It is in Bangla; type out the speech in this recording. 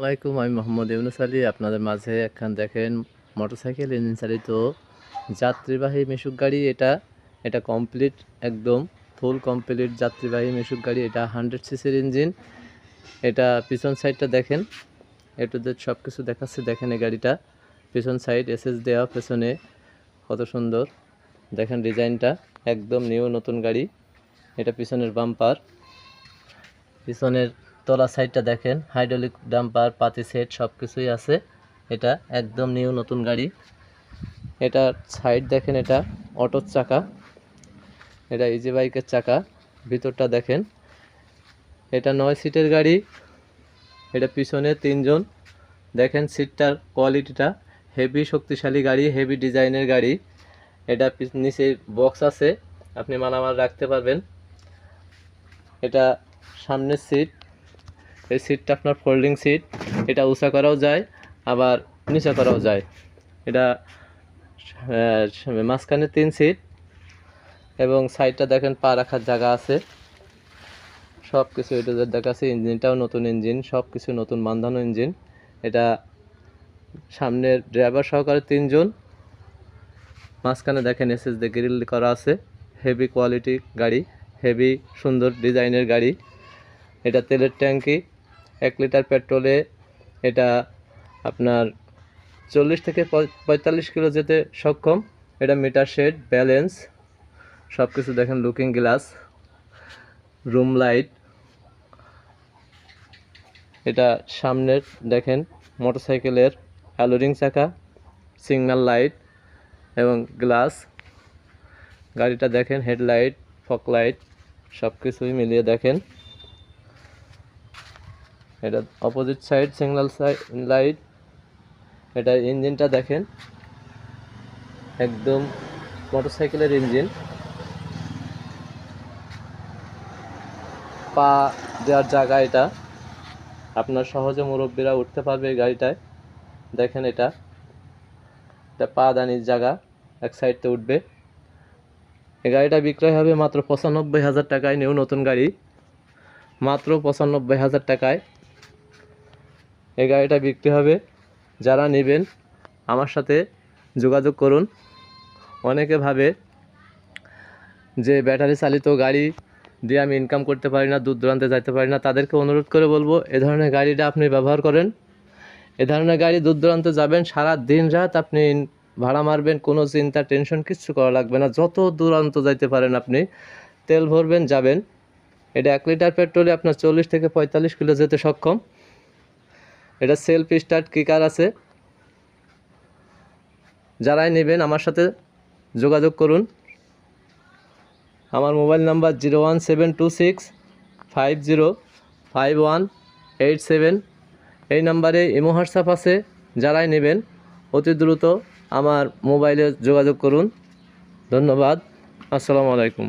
আসসালামাইকুম আমি মোহাম্মদ ইউনুস আলী। আপনাদের মাঝে একখান দেখেন মোটরসাইকেল ইঞ্জিন চালিত যাত্রীবাহী মিশুক গাড়ি। এটা এটা কমপ্লিট একদম ফুল কমপ্লিট যাত্রীবাহী মিশুক গাড়ি। এটা হান্ড্রেড সিসির ইঞ্জিন। এটা পিছন সাইডটা দেখেন। এটুদের সব কিছু দেখাচ্ছে, দেখেন এই গাড়িটা। পিছন সাইড এসএস দেওয়া, পেছনে কত সুন্দর। দেখেন ডিজাইনটা, একদম নিউ নতুন গাড়ি। এটা পিছনের বাম্পার পিছনের তলা সাইডটা দেখেন হাইড্রোলিক ডাম্পার পাতি সেট সব কিছুই আছে। এটা একদম নিউ নতুন গাড়ি। এটার সাইড দেখেন এটা, অটোর চাকা। এটা ইজি বাইকের চাকা। ভিতরটা দেখেন, এটা নয় সিটের গাড়ি। এটা পিছনে তিনজন। দেখেন সিটটার কোয়ালিটিটা হেভি শক্তিশালী গাড়ি হেভি ডিজাইনের গাড়ি। এটা নিচে বক্স আছে। আপনি মালামাল রাখতে পারবেন। এটা সামনের সিট এই সিটটা আপনার ফোল্ডিং সিট এটা উঁচা করাও যায়, আবার নিচা করাও যায়। এটা মাঝখানে তিন সিট এবং সাইডটা দেখেন পা রাখার জায়গা আছে। সব কিছু এটা দেখাচ্ছে, ইঞ্জিনটাও নতুন ইঞ্জিন সব কিছু নতুন বান্ধানো ইঞ্জিন। এটা সামনের ড্রাইভার সহকারে তিনজন। মাঝখানে দেখেন এসএস দিয়ে গ্রিল করা আছে হেভি কোয়ালিটি গাড়ি হেভি সুন্দর ডিজাইনের গাড়ি। এটা তেলের ট্যাঙ্কি এক লিটার পেট্রোলে এটা আপনার চল্লিশ থেকে পঁয়তাল্লিশ কিলো যেতে সক্ষম। এটা মিটার শেড, ব্যালেন্স সব কিছু দেখেন, লুকিং গ্লাস, রুম লাইট। এটা সামনের দেখেন, মোটরসাইকেলের অ্যালোরিং চাকা, সিগন্যাল লাইট এবং গ্লাস। গাড়িটা দেখেন, হেডলাইট ফক লাইট সব কিছুই মিলিয়ে দেখেন। এটা opposite side signal side light এটা ইঞ্জিনটা দেখেন। একদম মোটরসাইকেলের ইঞ্জিন পা দেওয়ার জায়গা এটা। আপনার সহজে মুরব্বীরা উঠতে পারবে এই গাড়িটায়। দেখেন এটা। এটা পা দানির জায়গা, এক সাইডতে উঠবে। এই গাড়িটা বিক্রয় হবে মাত্র পঁচানব্বই হাজার টাকায়, নিউ নতুন গাড়ি। মাত্র পঁচানব্বই হাজার টাকায়। এই গাড়িটা বিক্রি হবে। যারা নেবেন, আমার সাথে যোগাযোগ করুন। অনেকে ভাবে যে ব্যাটারি চালিত গাড়ি দিয়ে আমি ইনকাম করতে পারি না, দূর দূরান্তে যাইতে পারি না। তাদেরকে অনুরোধ করে বলব, এ ধরনের গাড়িটা আপনি ব্যবহার করেন। এ ধরনের গাড়ি দূর দূরান্তে যাবেন, সারা দিন রাত আপনি ভাড়া মারবেন, কোনো চিন্তা, টেনশন কিচ্ছু করা লাগবে না। যত দূরান্ত যাইতে পারেন আপনি, তেল ভরবেন, যাবেন। এটা এক লিটার পেট্রোলে আপনার চল্লিশ থেকে পঁয়তাল্লিশ কিলো যেতে সক্ষম। এটা সেলফ স্টার্ট কিকার আছে? যারাই নেবেন আমার সাথে যোগাযোগ করুন। আমার mobile number zero one seven two six five zero five one eight seven. এই নাম্বারে ইমো, হোয়াটসঅ্যাপ আছে, যারাই নেবেন, অতি দ্রুত আমার মোবাইলে যোগাযোগ করুন। ধন্যবাদ। আসসালামু আলাইকুম।